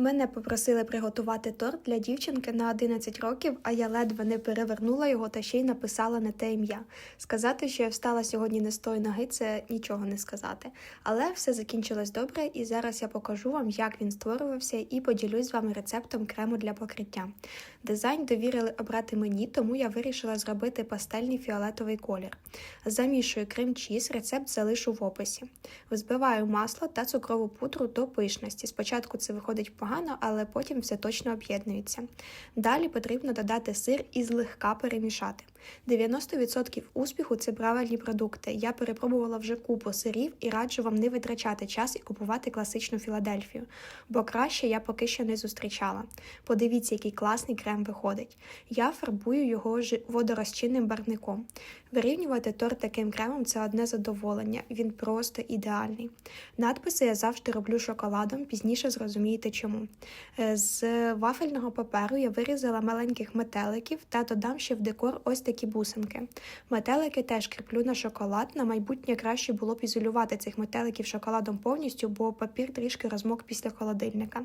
Мене попросили приготувати торт для дівчинки на 11 років, а я ледве не перевернула його та ще й написала не те ім'я. Сказати, що я встала сьогодні не з тої ноги, це нічого не сказати. Але все закінчилось добре, і зараз я покажу вам, як він створювався, і поділюсь з вами рецептом крему для покриття. Дизайн довірили обрати мені, тому я вирішила зробити пастельний фіолетовий колір. Замішую крем-чіз, рецепт залишу в описі. Взбиваю масло та цукрову пудру до пишності. Спочатку це виходить погано, але потім все точно об'єднується. Далі потрібно додати сир і злегка перемішати. 90% успіху це правильні продукти. Я перепробувала вже купу сирів і раджу вам не витрачати час і купувати класичну Філадельфію, бо краще я поки що не зустрічала. Подивіться, який класний крем виходить. Я фарбую його водорозчинним барвником. Вирівнювати торт таким кремом це одне задоволення, він просто ідеальний. Надписи я завжди роблю шоколадом, пізніше зрозумієте чому. Е, З вафельного паперу я вирізала маленьких метеликів та додам ще в декор ось такі бусинки. Метелики теж кріплю на шоколад. На майбутнє краще було б ізолювати цих метеликів шоколадом повністю, бо папір трішки розмок після холодильника.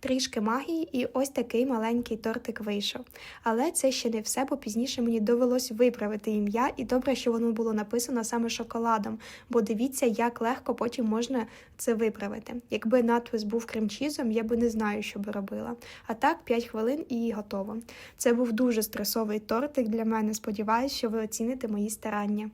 Трішки магії, і ось такий маленький тортик вийшов. Але це ще не все, бо пізніше мені довелось виправити ім'я, і добре, що воно було написано саме шоколадом, бо дивіться, як легко потім можна це виправити. Якби надпис був кремчізом, я би не знаю, що би робила. А так, 5 хвилин і готово. Це був дуже стресовий тортик для мене. Сподіваюсь, що ви оціните мої старання.